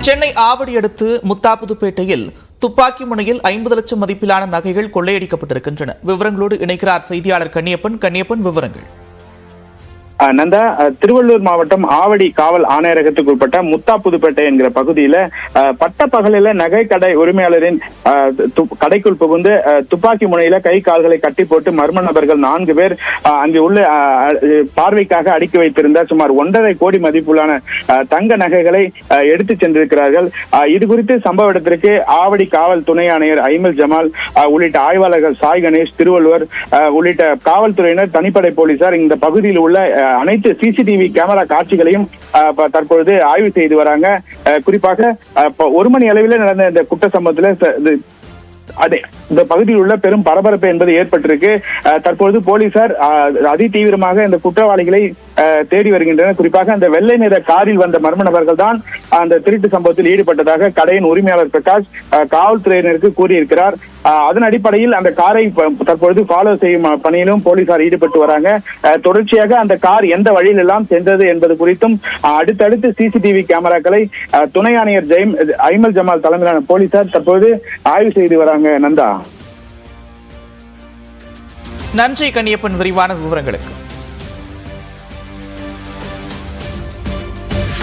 சென்னை ஆவடி அடுத்து முத்தாப்புதுப்பேட்டையில் துப்பாக்கி முனையில் ஐம்பது லட்சம் மதிப்பிலான நகைகள் கொள்ளையடிக்கப்பட்டிருக்கின்றன. விவரங்களோடு இணைக்கிறார் செய்தியாளர் கண்ணியப்பன் கண்ணியப்பன் விவரங்கள். நந்தா திருவள்ளூர் மாவட்டம் ஆவடி காவல் ஆணையரகத்துக்கு உட்பட்ட முத்தா புதுப்பேட்டை என்கிற பகுதியில பட்ட பகலில நகை கடை உரிமையாளரின் கடைக்குள் புகுந்து துப்பாக்கி முனையில கை கால்களை கட்டி போட்டு மர்ம நபர்கள் நான்கு பேர் அங்கு உள்ள பார்வைக்காக அடுக்கி வைத்திருந்த சுமார் ஒன்றரை கோடி மதிப்புள்ளான தங்க நகைகளை எடுத்து எடுத்துச் சென்றிருக்கிறார்கள். இது குறித்து சம்பவ இடத்திற்கு ஆவடி காவல் துணை ஆணையர் ஐமல் ஜமால் உள்ளிட்ட ஆய்வாளர்கள் சாய் கணேஷ் திருவள்ளுவர் உள்ளிட்ட காவல்துறையினர் தனிப்படை போலீசார் இந்த பகுதியில் உள்ள அனைத்து சிசிடிவி கேமரா காட்சிகளையும் தற்பொழுது ஆய்வு செய்து வராங்க. குறிப்பாக ஒரு மணி அளவில் நடந்த இந்த குற்ற சம்பவத்துல அதே இந்த பகுதியில் உள்ள பெரும் பரபரப்பு என்பது ஏற்பட்டிருக்கு. தற்பொழுது போலீசார் அஹ், அதி தீவிரமாக இந்த குற்றவாளிகளை தேடி வருகின்றனர். குறிப்பாக அந்த வெள்ளை நிற காரில் வந்த மர்ம நபர்கள் தான் அந்த திருட்டு சம்பவத்தில் ஈடுபட்டதாக கடையின் உரிமையாளர் பிரகாஷ் காவல்துறையினருக்கு கூறியிருக்கிறார். அதன் அடிப்படையில் அந்த காரை தற்பொழுது ஃபாலோ செய்யும் பணியிலும் போலீசார் ஈடுபட்டு வராங்க. தொடர்ச்சியாக அந்த கார் எந்த வழியில் எல்லாம் சென்றது என்பது குறித்தும் அடுத்தடுத்து சிசிடிவி கேமராக்களை துணை ஆணையர் ஜெயம் ஐமல் ஜமால் தலைமையிலான போலீசார் தற்போது ஆய்வு செய்து வராங்க. நந்தா. நன்றி கன்னியப்பன் விரிவான விவரங்களுக்கு.